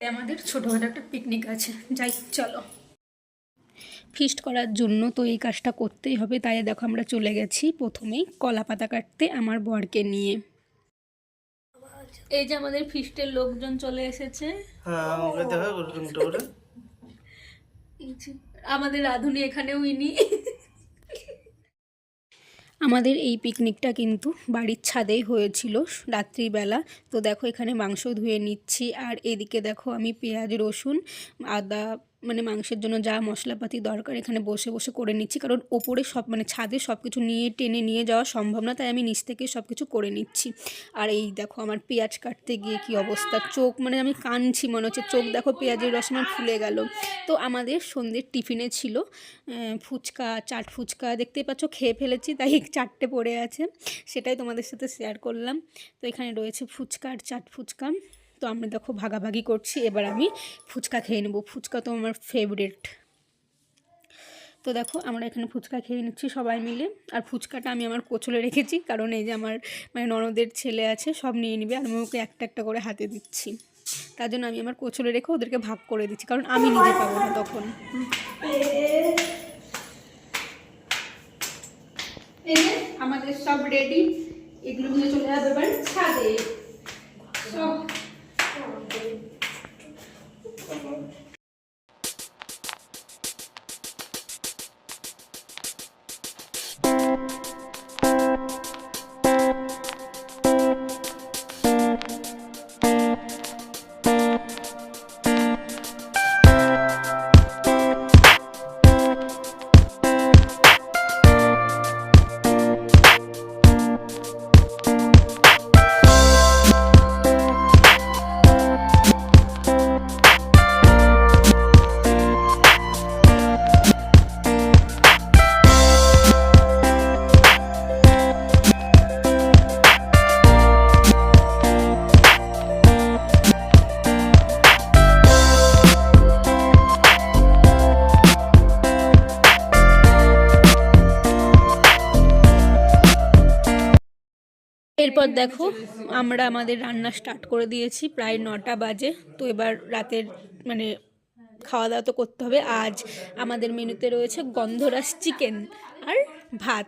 আমাদের ছোটোখাটো একটা পিকনিক আছে। যাই চলো। ফিস্ট করার জন্য তো এই কাজটা করতেই হবে তাই দেখো আমরা চলে গেছি প্রথমেই কলা পাতা কাটতে আমার বরকে নিয়ে। এই যে আমাদের ফিস্টের লোকজন চলে এসেছে। হ্যাঁ আমাদের রাধুনি এখানেও ইনি। আমাদের এই পিকনিকটা কিন্তু বাড়ির ছাদেই হয়েছিল রাত্রিবেলা। তো দেখো এখানে মাংস ধুয়ে নিচ্ছি। আর এদিকে দেখো আমি পেঁয়াজ, রসুন, আদা মানে মাংসের জন্য যা মশলাপাতি দরকার এখানে বসে বসে করে নিচ্ছি। কারণ ওপরে সব মানে ছাদে সব কিছু নিয়ে টেনে নিয়ে যাওয়া সম্ভব না, তাই আমি নিচ থেকে সব কিছু করে নিচ্ছি। আর এই দেখো আমার পেঁয়াজ কাটতে গিয়ে কি অবস্থা? চোখ মানে আমি কানছি মনে হচ্ছে, চোখ দেখো পেঁয়াজের রস আমার ফুলে গেল। তো আমাদের সন্ধ্যের টিফিনে ছিল ফুচকা, চাট ফুচকা দেখতেই পাচ্ছ, খেয়ে ফেলেছি, তাই চারটে পড়ে আছে, সেটাই তোমাদের সাথে শেয়ার করলাম। তো এখানে রয়েছে ফুচকা আর চাট ফুচকা। তো আমরা দেখো ভাগাভাগি করছি, এবার আমি ফুচকা খেয়ে নেব। ফুচকা তো আমার ফেভারিট তো দেখো, আমরা এখানে ফুচকা খেয়ে নিচ্ছি সবাই মিলে। আর ফুচকাটা আমি আমার কোচলে রেখেছি, কারণ এই যে আমার মানে ননদের ছেলে আছে, সব নিয়ে নিবে, আর আমি ওকে একটা একটা করে হাতে দিচ্ছি। তার জন্য আমি আমার কোচলে রেখে ওদেরকে ভাগ করে দিচ্ছি, কারণ আমি নিজে পাবো না তখন। আমাদের সব রেডি এগুলো নিয়ে চলে যাবে এরপর দেখো আমরা আমাদের রান্না স্টার্ট করে দিয়েছি প্রায় নটা বাজে। তো এবার রাতের মানে খাওয়া দাওয়া তো করতে হবে। আজ আমাদের মেনুতে রয়েছে গন্ধরাস চিকেন আর ভাত।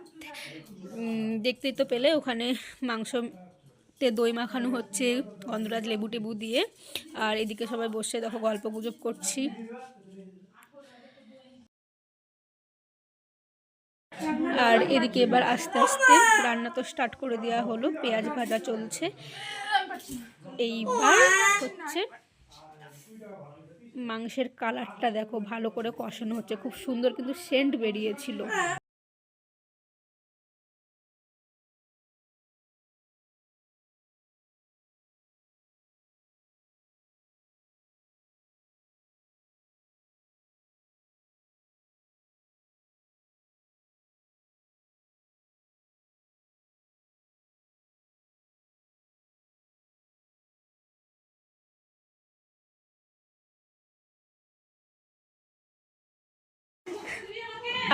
উম, দেখতেই তো পেলে ওখানে মাংসতে দই মাখানো হচ্ছে গন্ধরাজ লেবু টেবু দিয়ে। আর এদিকে সবাই বসে দেখো গল্প গুজব করছি। আর এদিকে এবার আস্তে আস্তে রান্না তো স্টার্ট করে দেওয়া হলো, পেঁয়াজ ভাজা চলছে। এইবার হচ্ছে মাংসের কালারটা দেখো, ভালো করে কষানো হচ্ছে, খুব সুন্দর কিন্তু সেন্ট বেরিয়েছিল।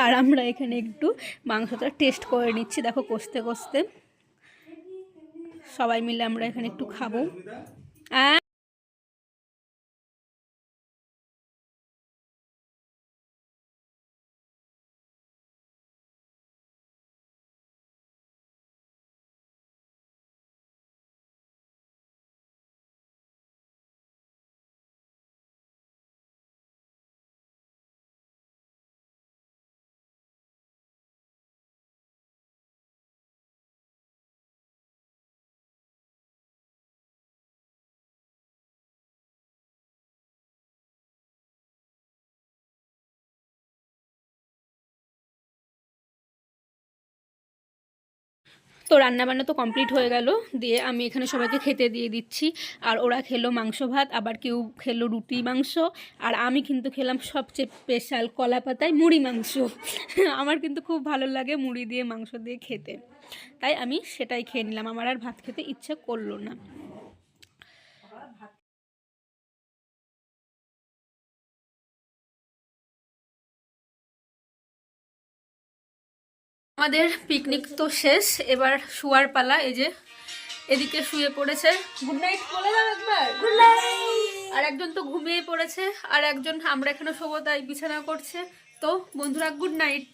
আর আমরা এখানে একটু মাংসটা টেস্ট করে নিচ্ছি। দেখো কষতে কষতে। সবাই মিলে আমরা এখানে একটু খাব। তো রান্নাবান্না তো কমপ্লিট হয়ে গেল। দিয়ে আমি এখানে সবাইকে খেতে দিয়ে দিচ্ছি। আর ওরা খেলো মাংস ভাত, আবার কেউ খেলো রুটি মাংস। আর আমি কিন্তু খেলাম সবচেয়ে স্পেশাল কলা পাতায় মুড়ি মাংস। আমার কিন্তু খুব ভালো লাগে মুড়ি দিয়ে মাংস দিয়ে খেতে। তাই আমি সেটাই খেয়ে নিলাম। আমার আর ভাত খেতে ইচ্ছে করল না। আমাদের পিকনিক তো শেষ। এবার শুয়ার পালা এই যে এদিকে শুয়ে পড়েছে। গুড নাইট বলে দাও একবার। গুড নাইট আর একজন তো ঘুমিয়ে পড়েছে আর একজন আমরা এখানে শোবো তাই বিছানা করছে। তো বন্ধুরা গুড নাইট